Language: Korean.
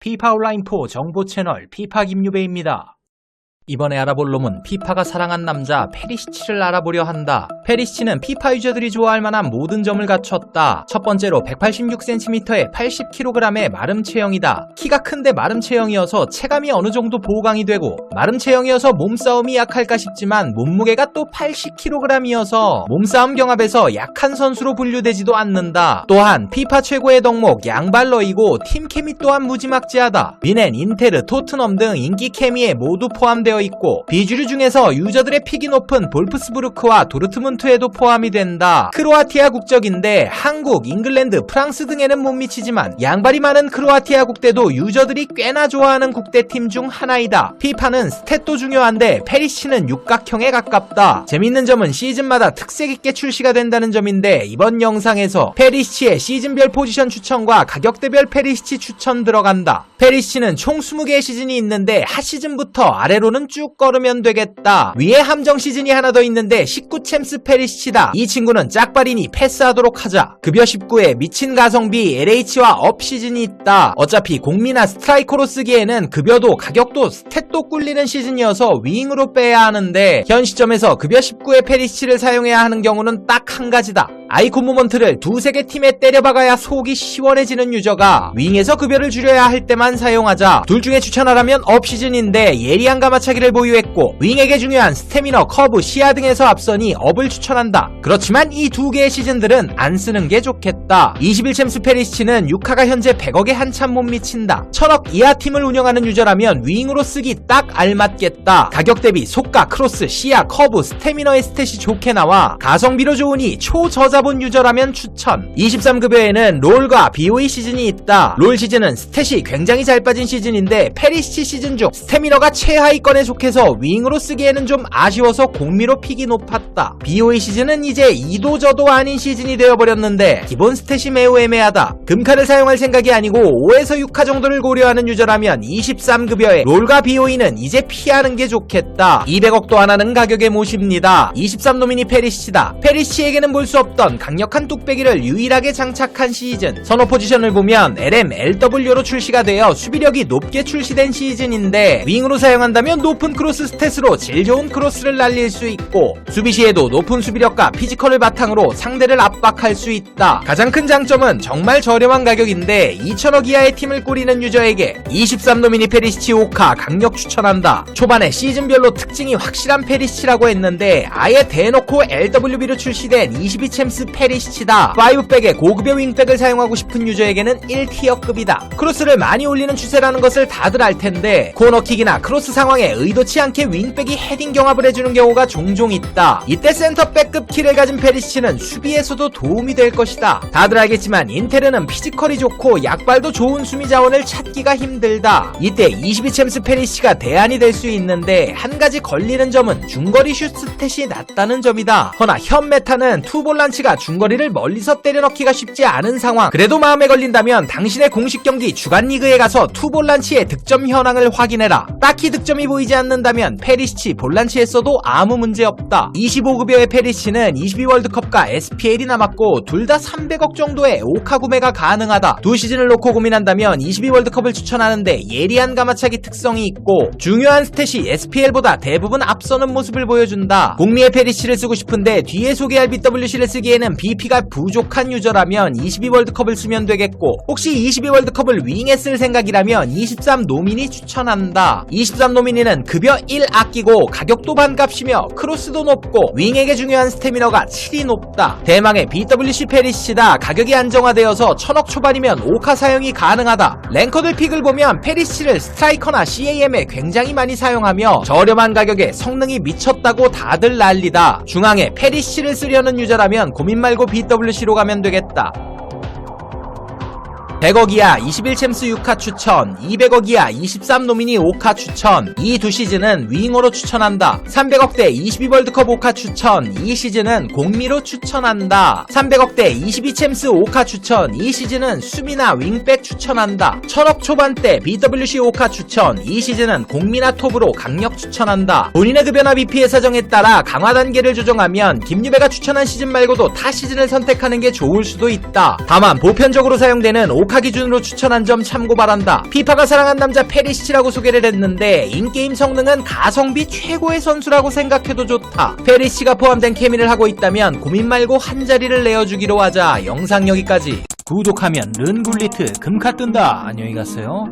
피파 온라인4 정보 채널 피파 김유배입니다. 이번에 알아볼 놈은 피파가 사랑한 남자 페리시치를 알아보려 한다. 페리시치는 피파 유저들이 좋아할 만한 모든 점을 갖췄다. 첫 번째로 186cm에 80kg의 마름 체형이다. 키가 큰데 마름 체형이어서 체감이 어느 정도 보강이 되고 마름 체형이어서 몸싸움이 약할까 싶지만 몸무게가 또 80kg이어서 몸싸움 경합에서 약한 선수로 분류되지도 않는다. 또한 피파 최고의 덕목 양발러이고 팀 케미 또한 무지막지하다. 미넨, 인테르, 토트넘 등 인기 케미에 모두 포함되어 있고 비주류 중에서 유저들의 픽이 높은 볼프스부르크와 도르트문트에도 포함이 된다. 크로아티아 국적인데 한국, 잉글랜드, 프랑스 등에는 못 미치지만 양발이 많은 크로아티아 국대도 유저들이 꽤나 좋아하는 국대팀 중 하나이다. 피파는 스탯도 중요한데 페리시는 육각형에 가깝다. 재밌는 점은 시즌마다 특색 있게 출시가 된다는 점인데 이번 영상에서 페리시의 시즌별 포지션 추천과 가격대별 페리시 추천 들어간다. 페리시는 총 20개의 시즌이 있는데 하 시즌부터 아래로는 쭉 걸으면 되겠다. 위에 함정 시즌이 하나 더 있는데 19 챔스 페리시다. 이 친구는 짝발이니 패스하도록 하자. 급여 19에 미친 가성비 LH와 업 시즌이 있다. 어차피 공미나 스트라이커로 쓰기에는 급여도 가격도 스탯도 꿀리는 시즌이어서 윙으로 빼야 하는데 현 시점에서 급여 19의 페리시를 사용해야 하는 경우는 딱 한 가지다. 아이콘 모먼트를 두세 개 팀에 때려박아야 속이 시원해지는 유저가 윙에서 급여를 줄여야 할 때만 사용하자 둘 중에 추천하라면 업 시즌인데 예리한 가마차기를 보유했고 윙에게 중요한 스태미너, 커브, 시야 등에서 앞서니 업을 추천한다. 그렇지만 이 두 개의 시즌들은 안 쓰는 게 좋겠다. 21챔 스 페리시치는 6화가 현재 100억에 한참 못 미친다. 1000억 이하 팀을 운영하는 유저라면 윙으로 쓰기 딱 알맞겠다. 가격 대비 속가, 크로스, 시야, 커브, 스태미너의 스탯이 좋게 나와 가성비로 좋으니 초저자 본 유저라면 추천. 23급여에는 롤과 BOE 시즌이 있다. 롤 시즌은 스탯이 굉장히 잘 빠진 시즌인데 페리시치 시즌 중 스태미너가 최하위권에 속해서 윙으로 쓰기에는 좀 아쉬워서 공미로 픽이 높았다. BOE 시즌은 이제 이도저도 아닌 시즌이 되어버렸는데 기본 스탯이 매우 애매하다. 금카를 사용할 생각이 아니고 5에서 6화 정도를 고려하는 유저라면 23급여에 롤과 BOE는 이제 피하는 게 좋겠다. 200억도 안 하는 가격에 모십니다. 23노미니 페리시치다. 페리시에게는 볼 수 없던 강력한 뚝배기를 유일하게 장착한 시즌. 선호 포지션을 보면 LM, LW로 출시가 되어 수비력이 높게 출시된 시즌인데 윙으로 사용한다면 높은 크로스 스탯으로 질 좋은 크로스를 날릴 수 있고 수비 시에도 높은 수비력과 피지컬을 바탕으로 상대를 압박할 수 있다. 가장 큰 장점은 정말 저렴한 가격인데 2천억 이하의 팀을 꾸리는 유저에게 23노미니 페리시치 5카 강력 추천한다. 초반에 시즌별로 특징이 확실한 페리시치라고 했는데 아예 대놓고 LWB로 출시된 22챔스 페리시치다. 5백에 고급의 윙백을 사용하고 싶은 유저에게는 1티어급이다. 크로스를 많이 올리는 추세라는 것을 다들 알 텐데 코너킥이나 크로스 상황에 의도치 않게 윙백이 헤딩 경합을 해주는 경우가 종종 있다. 이때 센터백급 키를 가진 페리시치는 수비에서도 도움이 될 것이다. 다들 알겠지만 인테르는 피지컬이 좋고 약발도 좋은 수미 자원을 찾기가 힘들다. 이때 22챔스 페리시가 대안이 될 수 있는데 한 가지 걸리는 점은 중거리 슛 스탯이 낮다는 점이다. 허나 현 메타는 투볼란치 가 중거리를 멀리서 때려넣기가 쉽지 않은 상황. 그래도 마음에 걸린다면 당신의 공식 경기 주간 리그에 가서 투볼란치의 득점 현황을 확인해라. 딱히 득점이 보이지 않는다면 페리시치 볼란치에 써도 아무 문제 없다. 25급여의 페리시는 22월드컵과 SPL이 남았고 둘 다 300억 정도의 오카 구매가 가능하다. 두 시즌을 놓고 고민한다면 22월드컵을 추천하는데 예리한 가마차기 특성이 있고 중요한 스탯이 SPL보다 대부분 앞서는 모습을 보여준다. 공미의 페리시를 쓰고 싶은데 뒤에 소개할 BWC를 쓰기 에는 BP가 부족한 유저라면 22월드컵을 쓰면 되겠고 혹시 22월드컵을 윙에 쓸 생각이라면 23 노미니 추천한다. 23 노미니는 급여 1 아끼고 가격도 반값이며 크로스도 높고 윙에게 중요한 스태미너가 7이 높다. 대망의 BWC 페리시다. 가격이 안정화되어서 1000억 초반이면 5카 사용이 가능하다. 랭커들 픽을 보면 페리시를 스트라이커나 CAM에 굉장히 많이 사용하며 저렴한 가격에 성능이 미쳤다고 다들 난리다. 중앙에 페리시를 쓰려는 유저라면 고민 말고 BWC로 가면 되겠다. 100억 이하 21챔스 6카 추천, 200억 이하 23노미니 5카 추천, 이 두 시즌은 윙어로 추천한다. 300억대 22월드컵 5카 추천, 이 시즌은 공미로 추천한다. 300억대 22챔스 5카 추천, 이 시즌은 수비나 윙백 추천한다. 1000억 초반대 BWC 5카 추천, 이 시즌은 공미나 톱으로 강력 추천한다. 본인의 급여나 BP의 사정에 따라 강화 단계를 조정하면 김유배가 추천한 시즌 말고도 타 시즌을 선택하는 게 좋을 수도 있다. 다만 보편적으로 사용되는 5카 녹화 기준으로 추천한 점 참고 바란다. 피파가 사랑한 남자 페리시치라고 소개를 했는데 인게임 성능은 가성비 최고의 선수라고 생각해도 좋다. 페리시가 포함된 케미를 하고 있다면 고민 말고 한 자리를 내어주기로 하자. 영상 여기까지. 구독하면 른굴리트 금카 뜬다. 안녕히 가세요.